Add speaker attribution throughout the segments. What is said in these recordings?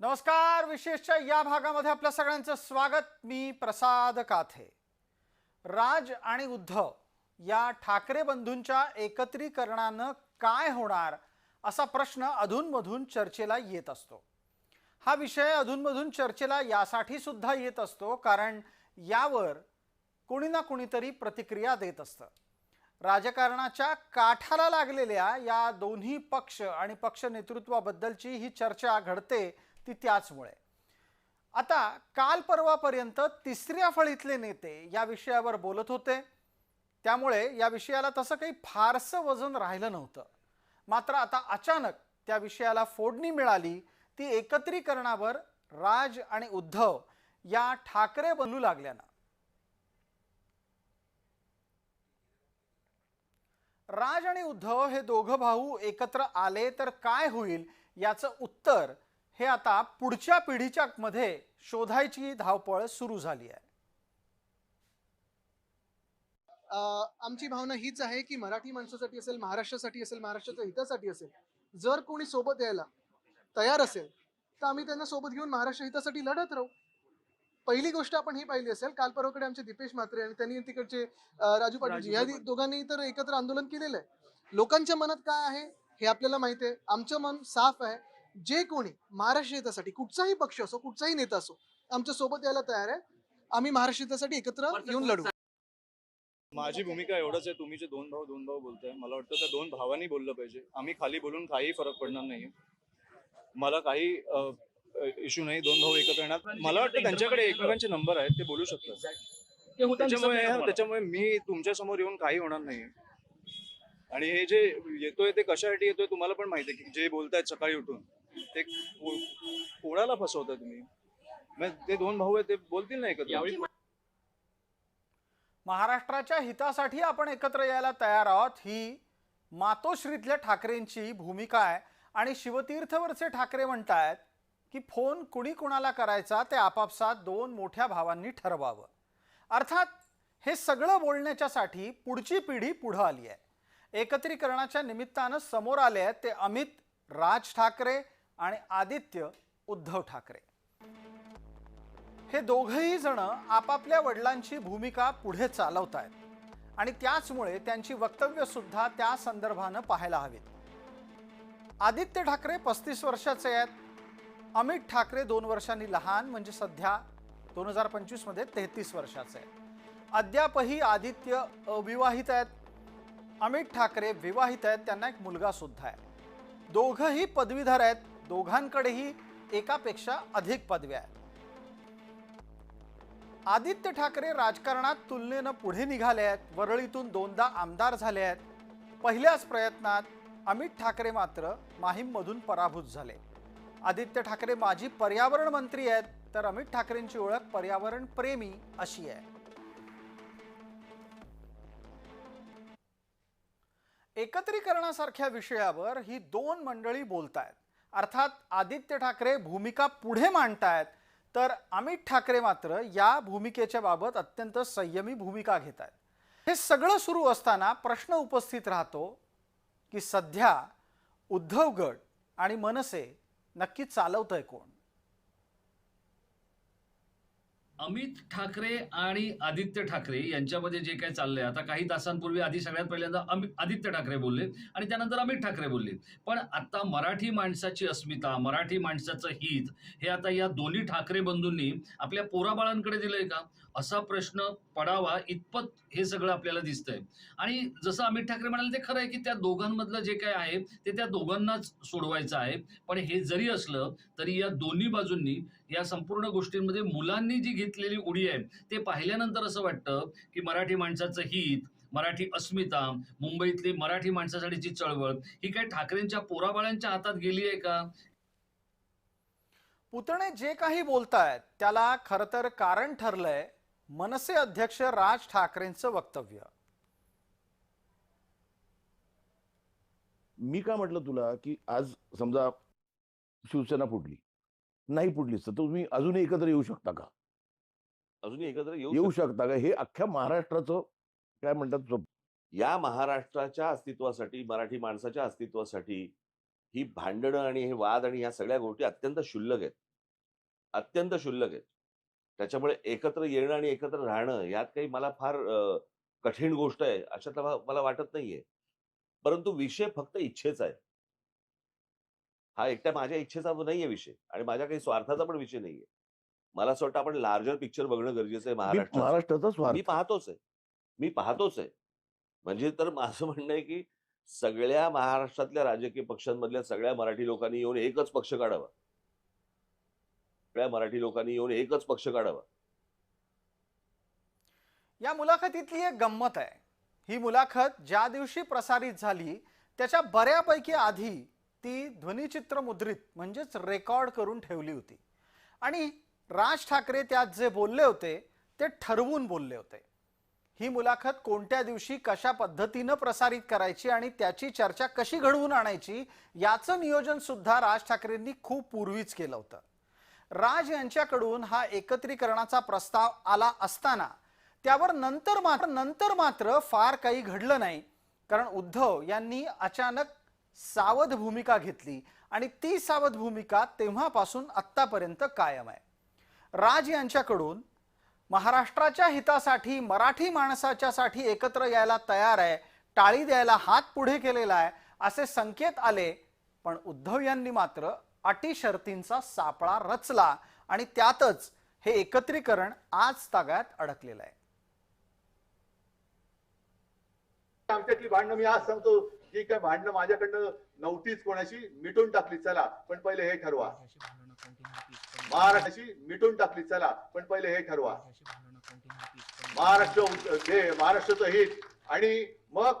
Speaker 1: नमस्कार विशेषच्या या भागामध्ये आपल्या सगळ्यांचं स्वागत. मी प्रसाद काथे. राज आणि उद्धव या ठाकरे बंधूंच्या एकत्रीकरणानं काय होणार असा प्रश्न अधूनमधून चर्चेला येत असतो. हा विषय अधूनमधून चर्चेला यासाठी सुद्धा येत असतो कारण यावर कोणी ना कोणीतरी प्रतिक्रिया देत असतं. राजकारणाच्या काठाला लागलेल्या या दोन्ही पक्ष आणि पक्ष नेतृत्वाबद्दलची ही चर्चा घडते ती त्याचमुळे. आता काल परवापर्यंत तिसऱ्या फळीतले नेते या विषयावर बोलत होते. त्यामुळे या विषयाला तसं काही फारसं वजन राहिलं नव्हतं. मात्र आता अचानक त्या विषयाला फोडणी मिळाली ती एकत्रीकरणावर राज आणि उद्धव या ठाकरे बनू लागल्यानं. राज आणि उद्धव हे दोघं भाऊ एकत्र आले तर काय होईल याचं उत्तर हे आता पुढच्या पिढीच्या मध्ये शोधायची धावपळ सुरू झाली आहे.
Speaker 2: अ, आमची भावना हीच आहे की मराठी माणसासाठी असेल महाराष्ट्रासाठी असेल महाराष्ट्राच्या हितासाठी असेल जर कोणी सोबत यायला तयार असेल तर आम्ही त्यांना सोबत घेऊन महाराष्ट्र हितासाठी लढत राहू. पहिली गोष्ट आपण ही पाहिली असेल काल परवाकडे आमचे दीपेश म्हात्रे आणि त्यांनी तिकडचे राजू पाटीलजी या दोघांनी तर एकत्र आंदोलन केलेलं आहे. लोकांच्या मनात काय आहे हे आपल्याला माहिती आहे. आमचं मन साफ आहे. जे कोणी महाराष्ट्र हितासाठी कुठचाही पक्ष असो कुठचाही नेता असो आमच्यासोबत यायला तयार आहे. आम्ही महाराष्ट्र हितासाठी एकत्र येऊन लढू.
Speaker 3: माझी भूमिका एवढंच आहे तुम्ही जे दोन भाऊ दोन भाऊ बोलताय मला वाटतं त्या दोन भावांनी बोललं पाहिजे. आम्ही खाली बोलून काही फरक पडणार नाही मला काही इश्यू नाही दोन भाऊ एकत्र येणार. मला वाटतं त्यांच्याकडे एकमेकांचे नंबर आहेत ते बोलू शकतात. त्याच्यामुळे त्याच्यामुळे मी तुमच्यासमोर येऊन काही होणार नाही आणि हे जे येतोय ते कशासाठी येतोय तुम्हाला पण माहिती आहे की जे बोलतायत सकाळी उठून. ते कोणाला फसवताय तुम्ही? मग ते दोन भाऊ आहेत ते बोलतील ना एकत्र?
Speaker 1: महाराष्ट्राच्या हितासाठी आपण एकत्र यायला तयार आहोत. ही मातोश्रीतल्या ठाकरेंची भूमिका आहे. आणि शिवतीर्थवरचे ठाकरे म्हणतायत की फोन कुणी कुणाला करायचा ते आपापसात दोन मोठ्या भावांनी ठरवावं. अर्थात हे सगळं बोलण्याच्यासाठी पुढची पिढी पुढं आली आहे. एकत्रीकरणाच्या निमित्तानं समोर आले आहेत ते अमित राज ठाकरे आणि आदित्य उद्धव ठाकरे. हे दोघंही जण आपापल्या वडिलांची भूमिका पुढे चालवत आहेत आणि त्याचमुळे त्यांची वक्तव्य सुद्धा त्या संदर्भानं पाहायला हवीत. आदित्य ठाकरे पस्तीस वर्षाचे आहेत. अमित ठाकरे दोन वर्षांनी लहान म्हणजे सध्या दोन हजार पंचवीसमध्ये तेहतीस वर्षाचे आहेत. अद्यापही आदित्य अविवाहित आहेत. अमित ठाकरे विवाहित आहेत त्यांना एक मुलगा सुद्धा आहे. दोघंही पदवीधर आहेत. दोघांकडेही एकापेक्षा अधिक पदव्या आहेत. आदित्य ठाकरे राजकारणात तुलनेनं पुढे निघाले आहेत. वरळीतून दोनदा आमदार झाले आहेत. पहिल्याच प्रयत्नात अमित ठाकरे मात्र माहीममधून पराभूत झाले. आदित्य ठाकरे माजी पर्यावरण मंत्री आहेत तर अमित ठाकरेंची ओळख पर्यावरण प्रेमी अशी आहे. एकत्रीकरणासारख्या विषयावर ही दोन मंडळी बोलतायत. अर्थात आदित्य ठाकरे भूमिका पुढे मांडतायत तर अमित ठाकरे मात्र या भूमिकेच्या बाबत अत्यंत संयमी भूमिका घेत आहेत हे सगळं सुरू असताना प्रश्न उपस्थित राहतो की सध्या उद्धव गट आणि मनसे नक्की चालवतंय कोण?
Speaker 4: अमित ठाकरे आणि आदित्य ठाकरे यांच्यामध्ये जे काही चाललंय आता काही तासांपूर्वी आधी सगळ्यात पहिल्यांदा अमित आदित्य ठाकरे बोलले आणि त्यानंतर अमित ठाकरे बोलले. पण आता मराठी माणसाची अस्मिता मराठी माणसाचं हित हे आता या दोन्ही ठाकरे बंधूंनी आपल्या पोराबाळांकडे दिलंय का? असा प्रश्न पडावा इतपत हे सगळं आपल्याला दिसतंय. आणि जसं अमित ठाकरे म्हणाले ते खरं आहे की त्या दोघांमधलं जे काय आहे ते त्या दोघांनाच सोडवायचं आहे. पण हे जरी असलं तरी या दोन्ही बाजूंनी या संपूर्ण गोष्टींमध्ये मुलांनी जी घेतलेली उडी आहे ते पाहिल्यानंतर असं वाटतं की मराठी माणसाचं हित मराठी अस्मिता मुंबईतली मराठी माणसासाठीची चळवळ ही काय ठाकरेंच्या पोराबाळांच्या हातात गेली आहे का?
Speaker 1: पुतणे जे काही बोलतायत त्याला खरं तर कारण ठरलंय मनसे अध्यक्ष राज ठाकरेंचं वक्तव्य.
Speaker 5: मी काय म्हटलं तुला की आज समजा शिवसेना फुटली नाही फुटलीच तर तुम्ही अजूनही एकत्र येऊ शकता का?
Speaker 6: अजूनही एकत्र येऊ
Speaker 5: येऊ
Speaker 6: शकतो.
Speaker 5: का? हे अख्ख्या महाराष्ट्राचं काय म्हणतात.
Speaker 6: या महाराष्ट्राच्या अस्तित्वासाठी मराठी माणसाच्या अस्तित्वासाठी ही भांडणं आणि हे वाद आणि ह्या सगळ्या गोष्टी अत्यंत क्षुल्लक आहेत. अत्यंत क्षुल्लक आहेत. त्याच्यामुळे एकत्र येणं आणि एकत्र राहणं यात काही मला फार कठीण गोष्ट आहे अशातला मला वाटत नाहीये. परंतु विषय फक्त इच्छेचा आहे. हा एकट्या माझ्या इच्छेचा नाहीये विषय आणि माझ्या काही स्वार्थाचा पण विषय नाहीये. मला असं वाटतं आपण लार्जर पिक्चर बघणं गरजेचं आहे
Speaker 5: मी
Speaker 6: महाराष्ट्रात
Speaker 5: महाराष्ट्राचा
Speaker 6: मी पाहतोच आहे. मी पाहतोच आहे. म्हणजे तर माझं म्हणणं आहे की सगळ्या महाराष्ट्रातल्या राजकीय पक्षांमधल्या सगळ्या मराठी लोकांनी येऊन एकच पक्ष काढावा. सगळ्या मराठी लोकांनी येऊन एकच पक्ष काढावा.
Speaker 1: या मुलाखतीतली एक गंमत आहे. ही मुलाखत ज्या दिवशी प्रसारित झाली त्याच्या बऱ्यापैकी आधी ती ध्वनिचित्र मुद्रित म्हणजेच रेकॉर्ड करून ठेवली होती. आणि राज ठाकरे त्यात जे बोलले होते ते ठरवून बोलले होते. ही मुलाखत कोणत्या दिवशी कशा पद्धतीनं प्रसारित करायची आणि त्याची चर्चा कशी घडवून आणायची याचं नियोजन सुद्धा राज ठाकरेंनी खूप पूर्वीच केलं होतं. राज यांच्याकडून हा एकत्रीकरणाचा प्रस्ताव आला असताना त्यावर नंतर मात्र नंतर मात्र फार काही घडलं नाही. कारण उद्धव यांनी अचानक सावध भूमिका घेतली आणि ती सावध भूमिका तेव्हापासून आत्तापर्यंत कायम आहे. राज यांच्याकडून महाराष्ट्राच्या हितासाठी मराठी माणसाच्यासाठी एकत्र यायला तयार आहे टाळी द्यायला हात पुढे केलेला आहे असे संकेत आले पण उद्धव यांनी मात्र अटी शर्तींचा सापळा रचला आणि त्यातच हे एकत्रीकरण आज तागात अडकलेलं आहे.
Speaker 7: आमच्यातली भांडणं मी आज सांगतो जी काय भांडणं माझ्याकडनं नव्हतीच कोणाशी मिटून टाकली चला पण पहिले हे ठरवा. महाराष्ट्राशी मिटून टाकली चला पण पहिले हे ठरवा. महाराष्ट्र हे महाराष्ट्राचं हित आणि मग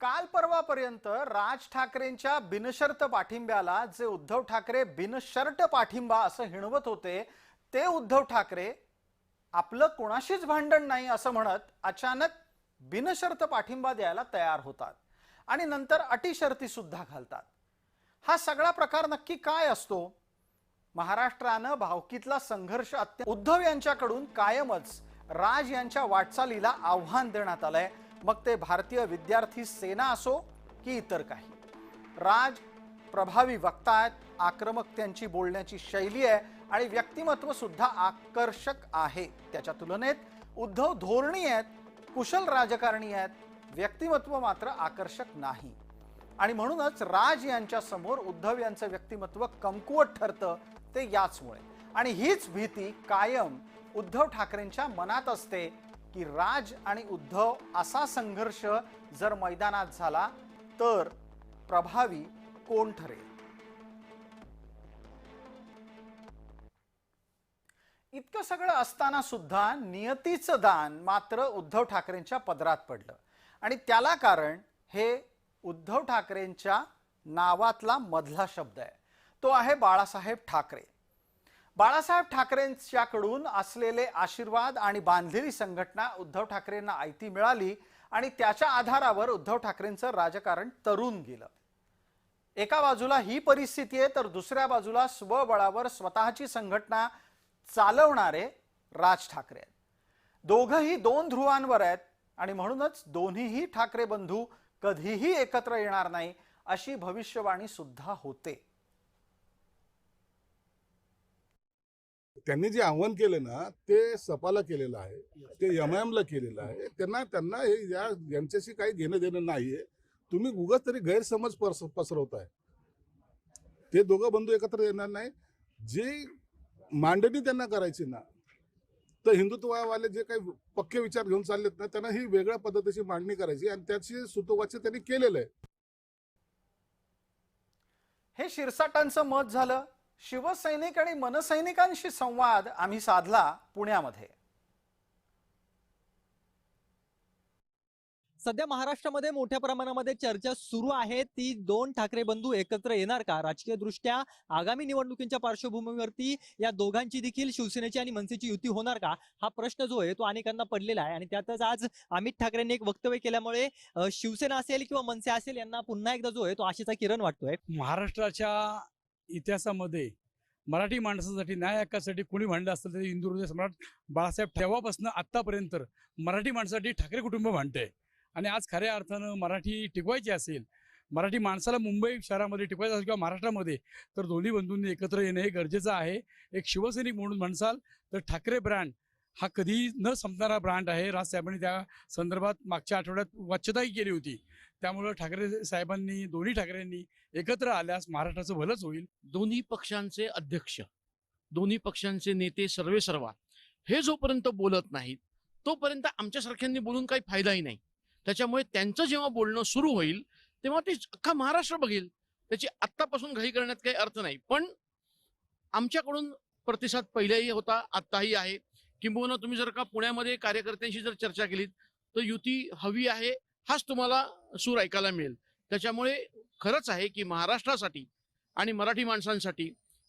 Speaker 1: काल परवापर्यंत राज ठाकरेंच्या बिनशर्त पाठिंब्याला जे उद्धव ठाकरे बिनशर्त पाठिंबा असं हिणवत होते ते उद्धव ठाकरे आपलं कोणाशीच भांडण नाही असं म्हणत अचानक बिनशर्त पाठिंबा द्यायला तयार होतात आणि नंतर अटी शर्ती सुद्धा घालतात. हा सगळा प्रकार नक्की काय असतो? महाराष्ट्रानं भावकीतला संघर्ष अत्यंत उद्धव यांच्याकडून कायमच राज यांच्या वाटचालीला आव्हान देण्यात आलंय. मग ते भारतीय विद्यार्थी सेना असो की इतर काही. राज प्रभावी वक्ता आहेत आक्रमक त्यांची बोलण्याची शैली आहे आणि व्यक्तिमत्व सुद्धा आकर्षक आहे. त्याच्या तुलनेत उद्धव धोरणी आहेत कुशल राजकारणी आहेत व्यक्तिमत्व मात्र आकर्षक नाही. आणि म्हणूनच राज यांच्या समोर उद्धव यांचं व्यक्तिमत्व कमकुवत ठरतं ते याचमुळे. आणि हीच भीती कायम उद्धव ठाकरेंच्या मनात असते की राज आणि उद्धव असा संघर्ष जर मैदानात झाला तर प्रभावी कोण ठरेल? इतकं सगळं असताना सुद्धा नियतीचं दान मात्र उद्धव ठाकरेंच्या पदरात पडलं. आणि त्याला कारण हे उद्धव ठाकरेंच्या नावातला मधला शब्द आहे. तो आहे बाळासाहेब ठाकरे. बाळासाहेब ठाकरेंच्याकडून असलेले आशीर्वाद आणि बांधलेली संघटना उद्धव ठाकरेंना आयती मिळाली आणि त्याच्या आधारावर उद्धव ठाकरेंचं राजकारण तरून गेलं. एका बाजूला ही परिस्थिती आहे तर दुसऱ्या बाजूला स्वबळावर स्वतःची संघटना चालवणारे राज ठाकरे आहेत. दोघंही दोन ध्रुवांवर आहेत आणि म्हणूनच दोन्हीही ठाकरे बंधू कधीही एकत्र येणार नाही अशी भविष्यवाणी सुद्धा होते.
Speaker 8: त्यांनी जे आव्हान केलं ना ते सपाला केलेलं आहे ते एम ला केलेलं आहे. त्यांना त्यांना हे या यांच्याशी काही घेणं देणं नाहीये. तुम्ही उगाच तरी गैरसमज पस पसरवताय. ते दोघं बंधू एकत्र येणार नाही. जे मांडणी त्यांना करायची ना तर हिंदुत्ववाले जे काही पक्के विचार घेऊन चाललेत ना त्यांना ही वेगळ्या पद्धतीची मांडणी करायची आणि त्याची सुतोवाच त्यांनी केलेलं आहे.
Speaker 1: हे शिरसाटांचं मत झालं. शिवसैनिक आणि मनसैनिकांशी संवाद आम्ही साधला पुण्यामध्ये.
Speaker 9: सध्या महाराष्ट्रामध्ये मोठ्या प्रमाणामध्ये चर्चा सुरू आहे. ती दोन ठाकरे बंधू एकत्र येणार का? राजकीय दृष्ट्या आगामी निवडणुकींच्या पार्श्वभूमीवरती या दोघांची देखील शिवसेनेची आणि मनसेची युती होणार का? हा प्रश्न जो आहे तो अनेकांना पडलेला आहे. आणि त्यातच आज अमित ठाकरेंनी एक वक्तव्य केल्यामुळे शिवसेना असेल किंवा मनसे असेल यांना पुन्हा एकदा जो आहे तो आशेचा किरण वाटतोय.
Speaker 10: महाराष्ट्राच्या इतिहासामध्ये मराठी माणसासाठी न्याय हक्कासाठी कोणी भांडलं असतं तर इंदूर सम्राट बाळासाहेब तेव्हापासून आत्तापर्यंत मराठी माणसासाठी ठाकरे कुटुंब भांडतंय. आणि आज खऱ्या अर्थानं मराठी टिकवायची असेल मराठी माणसाला मुंबई शहरामध्ये टिकवायचं असेल किंवा महाराष्ट्रामध्ये तर दोन्ही बंधूंनी एकत्र येणं हे गरजेचं आहे. एक शिवसैनिक म्हणून म्हणसाल तर ठाकरे ब्रँड हा कधी न संपणारा ब्रँड आहे. राजसाहेबांनी त्या संदर्भात मागच्या आठवड्यात वाच्यताही केली होती. त्यामुळं ठाकरे साहेबांनी दोन्ही ठाकरेंनी एकत्र आल्यास महाराष्ट्राचं भलंच होईल.
Speaker 11: दोन्ही पक्षांचे अध्यक्ष दोन्ही पक्षांचे नेते सर्वे सर्वा हे जोपर्यंत बोलत नाहीत तोपर्यंत आमच्यासारख्यांनी बोलून काही फायदाही नाही. त्याच्यामुळे त्यांचं जेव्हा बोलणं सुरू होईल तेव्हा ते अख्खा महाराष्ट्र बघेल. त्याची आत्तापासून घाई करण्यात काही अर्थ नाही. पण आमच्याकडून प्रतिसाद पहिल्याही होता आत्ताही आहे. किंबहुना तुम्ही जर का पुण्यामध्ये कार्यकर्त्यांशी जर चर्चा केलीत तर युती हवी आहे हाच तुम्हाला सूर ऐकायला मिळेल. त्याच्यामुळे खरंच आहे की महाराष्ट्रासाठी आणि मराठी माणसांसाठी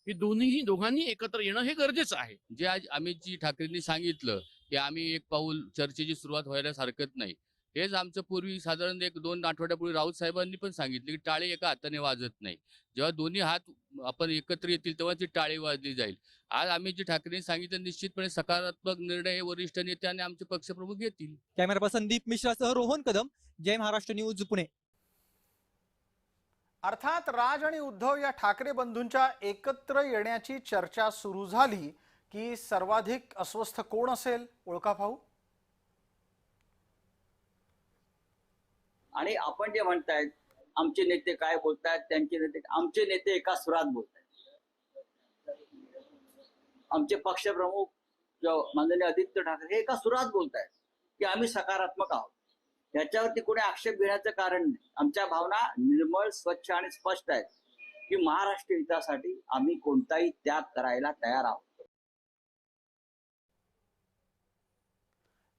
Speaker 11: ही दोन्ही दोघांनी एकत्र येणं हे गरजेचं आहे.
Speaker 12: जे आज अमितजी ठाकरेंनी सांगितलं की आम्ही एक पाऊल चर्चेची सुरुवात व्हायलाच हरकत नाही. हेच आमचं पूर्वी साधारण एक दोन आठवड्यापूर्वी राऊत साहेबांनी पण सांगितलं की टाळे एका हाताने वाजत नाही. जेव्हा दोन्ही हात आपण एकत्र येतील तेव्हा ती टाळे वाजली जाईल. आज अमितजी ठाकरेंनी सांगितलं निश्चितपणे सकारात्मक निर्णय हे वरिष्ठ नेते आणि आमचे पक्षप्रमुख घेतील
Speaker 9: कॅमेरा पर्सन दीप मिश्रासह रोहन कदम जय महाराष्ट्र न्यूज पुणे.
Speaker 1: अर्थात राज आणि उद्धव या ठाकरे बंधूंच्या एकत्र येण्याची चर्चा सुरू झाली की सर्वाधिक अस्वस्थ कोण असेल? ओळखा पाहू.
Speaker 13: आणि आपण जे म्हणतायत आमचे नेते काय बोलतायत त्यांचे नेते आमचे नेते एका सुरात बोलतायत. आमचे पक्षप्रमुख माननीय आदित्य ठाकरे हे एका सुरात बोलतायत की आम्ही सकारात्मक आहोत. याच्यावरती कोणी आक्षेप घेण्याचं कारण नाही. आमच्या भावना निर्मळ स्वच्छ आणि स्पष्ट आहेत की महाराष्ट्र हितासाठी आम्ही कोणताही त्याग करायला तयार आहोत.